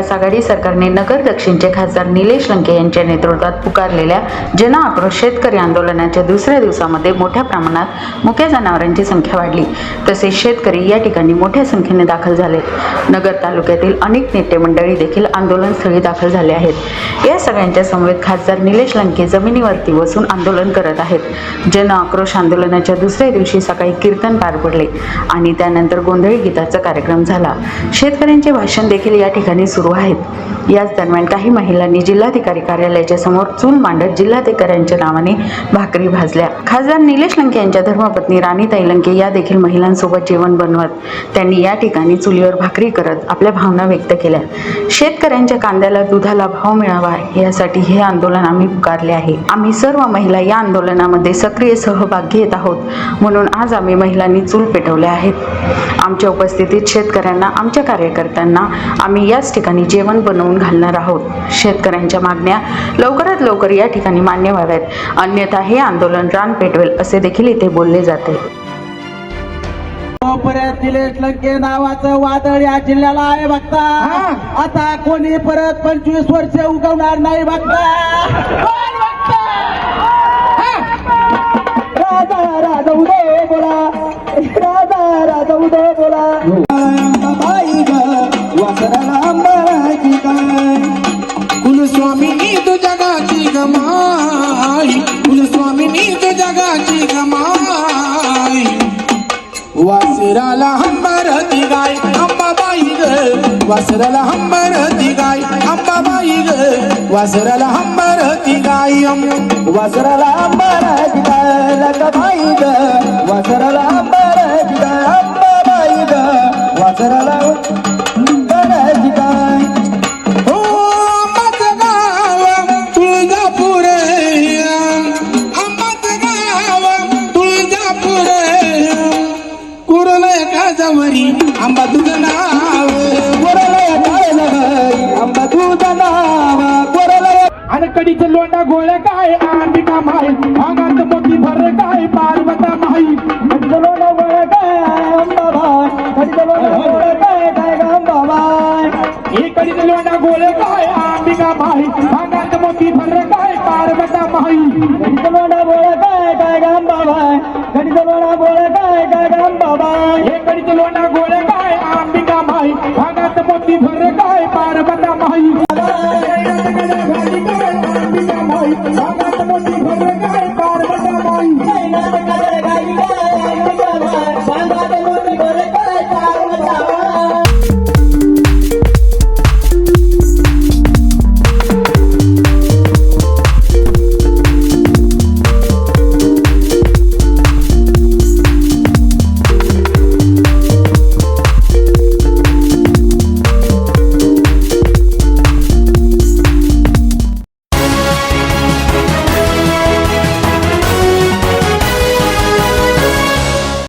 महाविकास आघाडी सरकारने नगर दक्षिणचे खासदार निलेश लंके यांच्या नेतृत्वात पुकारलेल्या जन आक्रोश शेतकरी आंदोलनाच्या दुसऱ्या दिवसामध्ये मोठ्या प्रमाणात मुक्या जनावरांची संख्या वाढली. तसेच शेतकरी या ठिकाणी मोठ्या संख्येने दाखल झाले. नगर तालुक्यातील अनेक नेते मंडळी देखील आंदोलनस्थळी दाखल झाले आहेत. या सगळ्यांच्या समवेत खासदार निलेश लंके जमिनीवरती बसून आंदोलन करत आहेत. जन आक्रोश आंदोलनाच्या दुसऱ्या दिवशी सकाळी कीर्तन पार पडले आणि त्यानंतर गोंधळी गीताचा कार्यक्रम झाला. शेतकऱ्यांचे भाषण देखील या ठिकाणी सुरू आहेत याच दरम्यान काही महिलांनी जिल्हाधिकारी कार्यालयाच्या समोर चूल मांडत जिल्हाधिकाऱ्यांच्या नावाने भाकरी भाजल्या. खासदार निलेश लंके यांच्या धर्मपत्नी राणीताई लंके या देखील महिलांसोबत जेवण बनवत. त्यांनी या ठिकाणी चुलीवर भाकरी करत आपल्या भावना व्यक्त केल्या. शेतकऱ्यांच्या कांद्याला दुधाला भाव मिळावा यासाठी हे आंदोलन आम्ही पुकारले आहे. आम्ही सर्व महिला या आंदोलनामध्ये सक्रिय सहभाग घेत आहोत. म्हणून आज आम्ही महिलांनी चूल पेटवल्या आहेत. आमच्या उपस्थितीत शेतकऱ्यांना आमच्या कार्यकर्त्यांना आम्ही याच ठिकाणी जेवण बनवून घालणार आहोत. शेतकऱ्यांच्या मागण्या लवकरात लवकर या ठिकाणी मान्य व्हाव्यात. अन्यथा हे आंदोलन रान पेटवेल असे देखील इथे बोलले जाते. परत निलेश लंके नावाचं वादळ या जिल्ह्याला आहे बघता. आता कोणी परत पंचवीस वर्ष उगवणार नाही बघता? वासराला हंबर ती गाय अंबाबाई ग. वासराला हंबर ती गाय अंबाबाई ग. वासराला हंबर ती गाय वासराला अंबाची काय लकाबाई ग. वासराला अंबाची गाय लोटा गोळ्या काय अंबिका माई? अंगात मोती भर काय पार्वता माई? लोटा गोळ्या काय अंबाबाई? कडिजलो काय काय ग अंबाबाई? ही कडीचं गोळ्या काय अंबिका माई? अंगात मोती भर काय पार्वता माई? लोटा गोळ्या काय काय ग अंबाबाई? कडिजलो न वळ काय काय ग अंबाबाई? हे कडीचं लोंडा আমার মুঠি ভরে গায়ে